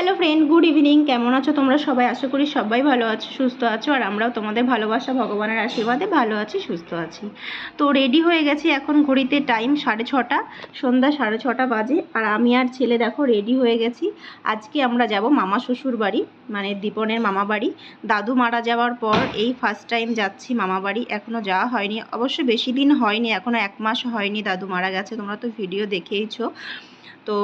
Hello friend good evening কেমন আছো তোমরা সবাই? আশা করি সবাই ভালো আছো, সুস্থ আছো, আর আমরাও তোমাদের ভালোবাসা, ভগবানের আশীর্বাদে ভালো আছি, সুস্থ আছি। তো রেডি হয়ে গেছি এখন ঘড়িতে টাইম সাড়ে ছটা, সন্ধ্যা সাড়ে ছটা বাজে, আর আমি আর ছেলে দেখো রেডি হয়ে গেছি। আজকে আমরা যাব মামা শ্বশুর বাড়ি মানে দীপনের মামা বাড়ি। দাদু মারা যাওয়ার পর এই ফার্স্ট টাইম যাচ্ছি মামা বাড়ি এখনও যাওয়া হয়নি। অবশ্য বেশি দিন হয়নি এখনও এক মাস হয়নি দাদু মারা গেছে, তোমরা তো ভিডিও দেখেইছো। তো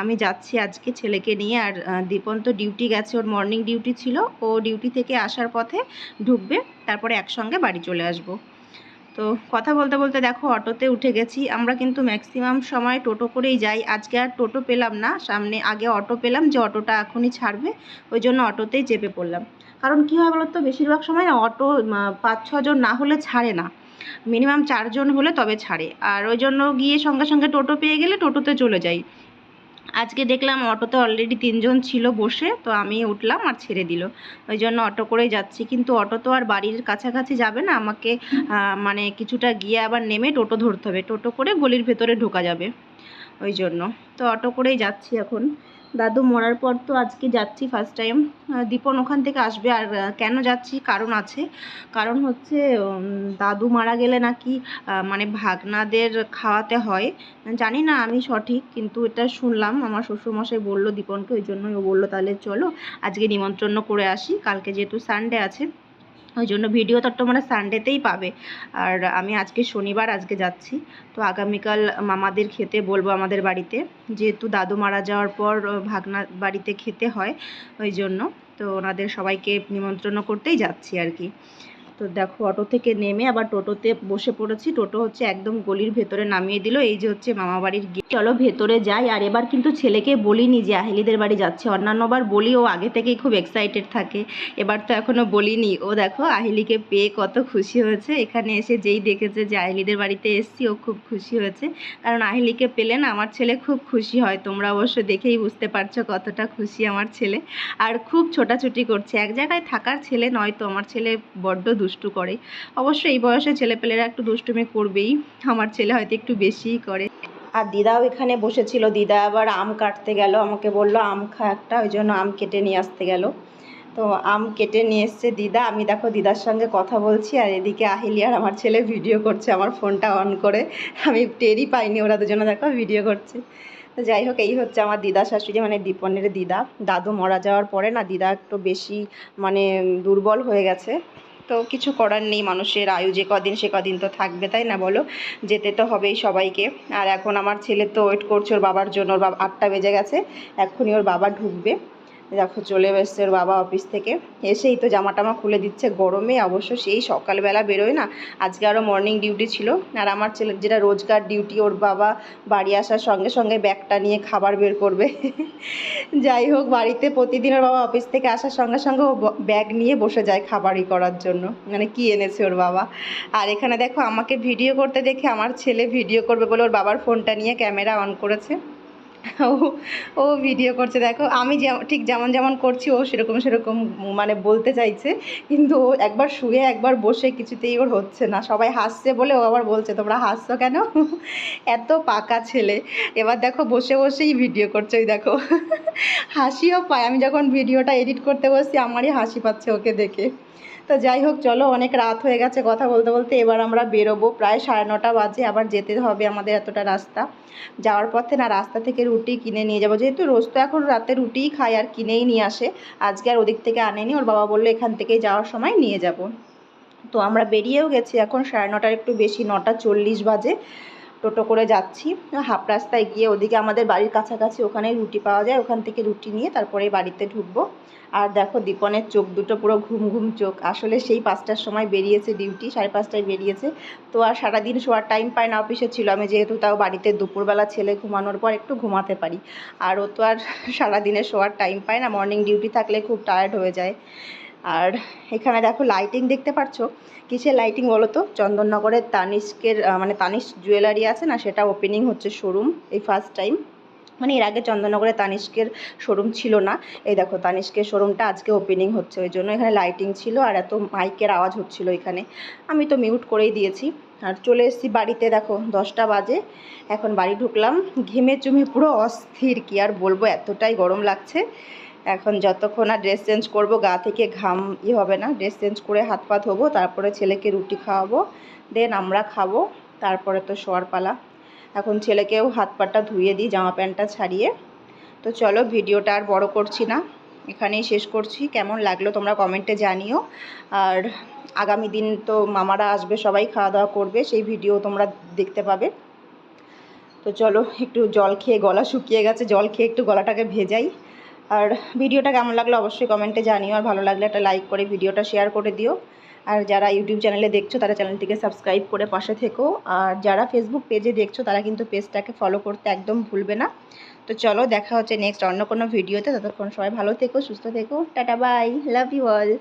আমি যাচ্ছি আজকে ছেলেকে নিয়ে আর দীপন তো ডিউটি গেছে, ওর মর্নিং ডিউটি ছিল। ও ডিউটি থেকে আসার পথে ঢুকবে, তারপরে একসঙ্গে বাড়ি চলে আসব। তো কথা বলতে বলতে দেখো অটোতে উঠে গেছি। আমরা কিন্তু ম্যাক্সিমাম সময় টোটো করেই যাই। আজকে আর টোটো পেলাম না। সামনে আগে অটো পেলাম যে অটোটা এখনই ছাড়বে। ওই জন্য অটোতেই চেপে পড়লাম। কারণ কী হয় বলতো? বেশিরভাগ সময় না অটো পাঁচ ছজন না হলে ছাড়ে না। মিনিমাম চারজন হলে তবে ছাড়ে। আর ওই জন্য গিয়ে সঙ্গে সঙ্গে টোটো পেয়ে গেলে টোটোতে চলে যাই। আজকে দেখলাম অটোতে অলরেডি তিনজন ছিল বসে, তো আমি উঠলাম আর ছেড়ে দিল। ওই জন্য অটো করে যাচ্ছি। কিন্তু অটো তো আর বাড়ির কাছাকাছি যাবে না, আমাকে মানে কিছুটা গিয়ে আবার নেমে টোটো ধরতে হবে। টোটো করে গলির ভেতরে ঢোকা যাবে। ওই জন্য। তো অটো করেই যাচ্ছি এখন। দাদু মরার পর তো আজকে যাচ্ছি ফার্স্ট টাইম দীপন ওখান থেকে আসবে আর কেন যাচ্ছি? কারণ আছে। কারণ হচ্ছে দাদু মারা গেলে নাকি মানে ভাগনাদের খাওয়াতে হয়। জানি না আমি সঠিক, কিন্তু এটা শুনলাম। আমার শ্বশুরমশাই বলল দীপনকে, ওই জন্যই ও বলল, তাহলে চলো, আজকে নিমন্ত্রণ করে আসি। কালকে যেহেতু সানডে আছে ওই জন্য ভিডিও তো তোমরা সানডেতেই পাবে। আর আমি আজকে শনিবার আজকে যাচ্ছি। তো আগামীকাল মামাদের খেতে বলব আমাদের বাড়িতে। যেহেতু দাদু মারা যাওয়ার পর ভাগনা বাড়িতে খেতে হয়, ওই জন্য। তো ওনাদের সবাইকে নিমন্ত্রণ করতেই যাচ্ছি আর কি। তো দেখো অটো থেকে নেমে আবার টোটোতে বসে পড়েছি। টোটো হচ্ছে একদম গলির ভেতরে নামিয়ে দিল। এই যে হচ্ছে মামা বাড়ির গেট। চলো ভেতরে যাই। আর এবার কিন্তু ছেলেকে বলিনি যে আহেলিদের বাড়ি যাচ্ছে। অন্যান্যবার বলি, ও আগে থেকেই খুব এক্সাইটেড থাকে। এবার তো এখনও বলিনি। ও দেখো আহিলিকে পেয়ে কত খুশি হয়েছে। এখানে এসে যেই দেখেছে যে আহিলিদের বাড়িতে এসছি, ও খুব খুশি হয়েছে। কারণ আহিলিকে পেলে না আমার ছেলে খুব খুশি হয়। তোমরা অবশ্য দেখেই বুঝতে পারছ কতটা খুশি আমার ছেলে। আর খুব ছোটাছুটি করছে। এক জায়গায় থাকার ছেলে নয় তো। আমার ছেলে বড্ড দুষ্টু করে। অবশ্য এই বয়সে ছেলেপেলেরা একটু দুষ্টুমি করবেই। আমার ছেলে হয়তো একটু বেশিই করে। আর দিদাও এখানে বসেছিল। দিদা আবার আম কাটতে গেল। আমাকে বলল, আম খা একটা। ওই জন্য আম কেটে নিয়ে আসতে গেল। তো আম কেটে নিয়ে এসছে দিদা। আমি দেখো দিদার সঙ্গে কথা বলছি আর এদিকে আহিলি আর আমার ছেলে ভিডিও করছে, আমার ফোনটা অন করে। আমি টেরই পাইনি, ওরা দুজনে দেখো ভিডিও করছে। তো যাই হোক, এই হচ্ছে আমার দিদা শাশুড়ি মানে দীপনের দিদা। দাদু মারা যাওয়ার পরে না দিদা একটু বেশি মানে দুর্বল হয়ে গেছে। তো কিছু করার নেই, মানুষের আয়ু যে কদিন সে কদিন তো থাকবে, তাই না বলো? যেতে তো হবেই সবাইকে। আর এখন আমার ছেলে তো ওয়েট করছে ওর বাবার জন্য, ওর বাবা আটটা বেজে গেছে, এখনই ওর বাবা ঢুকবে। দেখো চলে এসছে ওর বাবা অফিস থেকে। এসেই তো জামা টামা খুলে দিচ্ছে গরমে। অবশ্য সেই সকালবেলা বেরোয় না, আজকে আরও মর্নিং ডিউটি ছিল। আর আমার ছেলের যেটা রোজগার ডিউটি ওর বাবা বাড়ি আসার সঙ্গে সঙ্গে ব্যাগটা নিয়ে খাবার বের করবে। যাই হোক, বাড়িতে প্রতিদিন ওর বাবা অফিস থেকে আসার সঙ্গে সঙ্গে ও ব্যাগ নিয়ে বসে যায় খাবারই করার জন্য। মানে কি এনেছে ওর বাবা। আর এখানে দেখো, আমাকে ভিডিও করতে দেখে আমার ছেলে ভিডিও করবে বলে ওর বাবার ফোনটা নিয়ে ক্যামেরা অন করেছে। ও ও ভিডিও করছে। দেখো, আমি ঠিক যেমন যেমন করছি, ও সেরকম সেরকম মানে বলতে চাইছে। কিন্তু ও একবার শুয়ে, একবার বসে কিছুতেই ওর হচ্ছে না। সবাই হাসছে বলে ও আবার বলছে, তোমরা হাসছো কেন? এত পাকা ছেলে। এবার দেখো, বসে বসেই ভিডিও করছে, ওই দেখো। হাসিও পায়। আমি যখন ভিডিওটা এডিট করতে বসছি, আমারই হাসি পাচ্ছে ওকে দেখে। তো যাই হোক, চলো, অনেক রাত হয়ে গেছে কথা বলতে বলতে। এবার আমরা বেরোবো। প্রায় সাড়ে নটা বাজে, আবার যেতে হবে আমাদের এতটা রাস্তা। যাওয়ার পথে না, রাস্তা থেকে রুটি কিনে নিয়ে যাব। যেহেতু রোজ তো এখন রাতে রুটিই খাই আর কিনেই নিয়ে আসে। আজকে আর ওদিক থেকে আনেনি, ওর বাবা বলল এখান থেকেই যাওয়ার সময় নিয়ে যাব। তো আমরা বেরিয়েও গেছি, এখন সাড়ে নটার একটু বেশি, নটা চল্লিশ বাজে। টোটো করে যাচ্ছি। হাফ রাস্তায় গিয়ে ওদিকে আমাদের বাড়ির কাছাকাছি ওখানে রুটি পাওয়া যায়। ওখান থেকে রুটি নিয়ে তারপরে বাড়িতে ঢুকবো। আর দেখো দীপনের চোখ দুটো পুরো ঘুম ঘুম চোখ। আসলে সেই পাঁচটার সময় বেরিয়েছে ডিউটি, সাড়ে পাঁচটায় বেরিয়েছে। তো আর সারাদিন শোয়ার টাইম পায় না, অফিসে ছিল। আমি যেহেতু তাও বাড়িতে দুপুরবেলা ছেলে ঘুমানোর পর একটু ঘুমাতে পারি। আর ও তো আর সারাদিনে শোয়ার টাইম পায় না। মর্নিং ডিউটি থাকলে খুব টায়ার্ড হয়ে যায়। আর এখানে দেখো লাইটিং দেখতে পাচ্ছো কিসের লাইটিং বলো তো? চন্দননগরের তানিষ্কের আহ, মানে তানিশ জুয়েলারি আছে না সেটা ওপেনিং হচ্ছে শোরুম এই ফার্স্ট টাইম মানে এর আগে চন্দননগরে তানিষ্কের শোরুম ছিল না। এই দেখো তানিষ্কের শোরুমটা আজকে ওপেনিং হচ্ছে ওই জন্য এখানে লাইটিং ছিল আর এত মাইকের আওয়াজ হচ্ছিল এখানে। আমি তো মিউট করেই দিয়েছি। আর চলে এসেছি বাড়িতে দেখো দশটা বাজে। এখন বাড়ি ঢুকলাম। ঘেমে চুমে পুরো অস্থির কি আর বলব এতটাই গরম লাগছে। এখন যতক্ষণ আর ড্রেস চেঞ্জ করব, গা থেকে ঘাম ই হবে না ড্রেস চেঞ্জ করে হাত পা ধোবো, তারপরে ছেলেকে রুটি খাওয়াবো দেন আমরা খাব, তারপরে তো শোয়ার পালা। এখন ছেলেকেও হাত পাটা ধুয়ে দিই, জামা প্যান্টটা ছাড়িয়ে। তো চলো ভিডিওটা আর বড় করছি না, এখানেই শেষ করছি। কেমন লাগল তোমরা কমেন্টে জানিও। আর আগামী দিন তো মামারা আসবে, সবাই খাওয়া দাওয়া করবে, সেই ভিডিও তোমরা দেখতে পাবে। তো চলো একটু জল খেয়ে গলা শুকিয়ে গেছে, জল খেয়ে একটু গলাটাকে ভেজাই। আর ভিডিওটা কেমন লাগল অবশ্যই কমেন্টে জানিও, আর ভালো লাগলে একটা লাইক করে ভিডিওটা শেয়ার করে দিও। আর যারা ইউটিউব চ্যানেলে দেখছ, তারা চ্যানেলটিকে সাবস্ক্রাইব করে পাশে থেকো। আর যারা ফেসবুক পেজে দেখছ, তারা কিন্তু পেজটাকে ফলো করতে একদম ভুলবে না। তো চলো, দেখা হচ্ছে নেক্সট অন্য কোনো ভিডিওতে ততক্ষণ সবাই ভালো থেকো, সুস্থ থেকো। Tata bye love you all